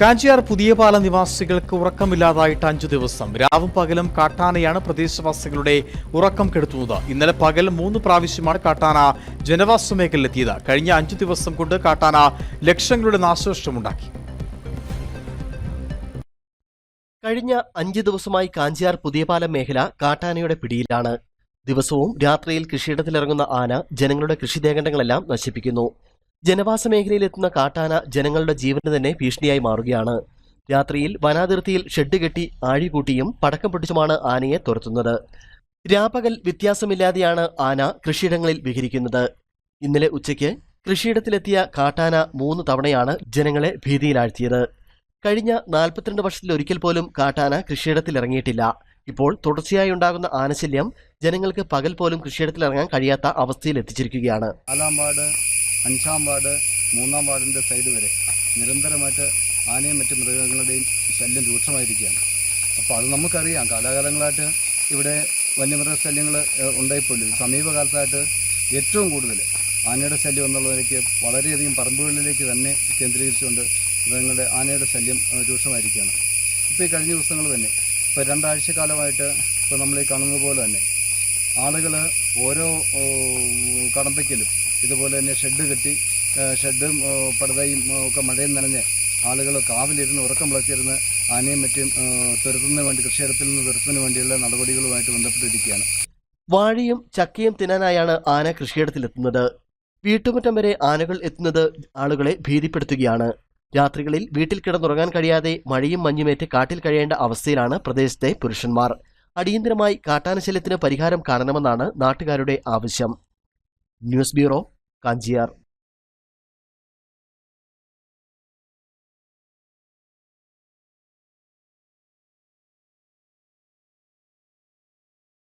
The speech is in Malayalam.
കാഞ്ചിയാർ പുതിയ പാല നിവാസികൾക്ക് ഉറക്കമില്ലാതായിട്ട് അഞ്ചു ദിവസം. രാവും പകലും കാട്ടാനയാണ് പ്രദേശവാസികളുടെ ഉറക്കം കെടുത്തുന്നത്. ഇന്നലെ പകൽ മൂന്ന് പ്രാവശ്യമാണ് കാട്ടാന ജനവാസ മേഖലയിലെത്തിയത്. കഴിഞ്ഞ അഞ്ചു ദിവസം കൊണ്ട് കാട്ടാന ലക്ഷങ്ങളുടെ നാശനഷ്ടമുണ്ടാക്കി. കഴിഞ്ഞ അഞ്ച് ദിവസമായി കാഞ്ചിയാർ പുതിയപാലം മേഖല കാട്ടാനയുടെ പിടിയിലാണ്. ദിവസവും രാത്രിയിൽ കൃഷിയിടത്തിലിറങ്ങുന്ന ആന ജനങ്ങളുടെ കൃഷിദേഖണ്ഡങ്ങളെല്ലാം നശിപ്പിക്കുന്നു. ജനവാസ മേഖലയിലെത്തുന്ന കാട്ടാന ജനങ്ങളുടെ ജീവന് തന്നെ ഭീഷണിയായി മാറുകയാണ്. രാത്രിയിൽ വനാതിർത്തിയിൽ ഷെഡ് കെട്ടി ആഴികൂട്ടിയും പടക്കം പൊട്ടിച്ചുമാണ് ആനയെ തുരത്തുന്നത്. രാപകൽ വ്യത്യാസമില്ലാതെയാണ് ആന കൃഷിയിടങ്ങളിൽ വിഹരിക്കുന്നത്. ഇന്നലെ ഉച്ചയ്ക്ക് കൃഷിയിടത്തിലെത്തിയ കാട്ടാന മൂന്ന് തവണയാണ് ജനങ്ങളെ ഭീതിയിലാഴ്ത്തിയത്. കഴിഞ്ഞ നാൽപ്പത്തിരണ്ട് വർഷത്തിൽ ഒരിക്കൽ പോലും കാട്ടാന കൃഷിയിടത്തിൽ ഇറങ്ങിയിട്ടില്ല. ഇപ്പോൾ തുടർച്ചയായി ഉണ്ടാകുന്ന ആനശല്യം ജനങ്ങൾക്ക് പകൽ പോലും കൃഷിയിടത്തിൽ ഇറങ്ങാൻ കഴിയാത്ത അവസ്ഥയിൽ എത്തിച്ചിരിക്കുകയാണ്. അഞ്ചാം വാർഡ് മൂന്നാം വാർഡിന്റെ സൈഡ് വരെ നിരന്തരമായിട്ട് ആനയും മറ്റ് മൃഗങ്ങളുടെയും ശല്യം രൂക്ഷമായിരിക്കുകയാണ്. അപ്പോൾ അത് നമുക്കറിയാം. കാലാകാലങ്ങളായിട്ട് ഇവിടെ വന്യമൃഗ ശല്യങ്ങൾ ഉണ്ടായിപ്പോലും. സമീപകാലത്തായിട്ട് ഏറ്റവും കൂടുതൽ ആനയുടെ ശല്യം എന്നുള്ളതിലേക്ക് വളരെയധികം പറമ്പുകളിലേക്ക് തന്നെ കേന്ദ്രീകരിച്ചുകൊണ്ട് മൃഗങ്ങളുടെ ആനയുടെ ശല്യം രൂക്ഷമായിരിക്കുകയാണ്. ഇപ്പോൾ ഈ കഴിഞ്ഞ ദിവസങ്ങൾ തന്നെ. ഇപ്പോൾ രണ്ടാഴ്ച കാലമായിട്ട് ഇപ്പോൾ നമ്മൾ ഈ കാണുന്നത് പോലെ തന്നെ ആളുകൾ ഓരോ കടമ്പയ്ക്കലും ഇതുപോലെ തന്നെ ഷെഡ് കെട്ടി ഷെഡും പടുതയും ഒക്കെ മഴയും നനഞ്ഞ് ആളുകൾ കാവിലിരുന്ന് ഉറക്കം വിളച്ചിരുന്ന് ആനയും മറ്റും തുരത്തുന്നതിന് വേണ്ടി കൃഷിയിടത്തിൽ നിന്ന് തുരത്തുന്നതിന് വേണ്ടിയുള്ള നടപടികളുമായിട്ട് ബന്ധപ്പെട്ടിരിക്കുകയാണ്. വാഴയും ചക്കയും തിന്നാനായാണ് ആന കൃഷിയിടത്തിലെത്തുന്നത്. വീട്ടുമുറ്റം വരെ ആനകൾ എത്തുന്നത് ആളുകളെ ഭീതിപ്പെടുത്തുകയാണ്. രാത്രികളിൽ വീട്ടിൽ കിടന്നുറങ്ങാൻ കഴിയാതെ മഴയും മഞ്ഞുമേറ്റ് കാട്ടിൽ കഴിയേണ്ട അവസ്ഥയിലാണ് പ്രദേശത്തെ പുരുഷന്മാർ. അടിയന്തരമായി കാട്ടാനശല്യത്തിന് പരിഹാരം കാണണമെന്നാണ് നാട്ടുകാരുടെ ആവശ്യം. News bureau Kanchiyar.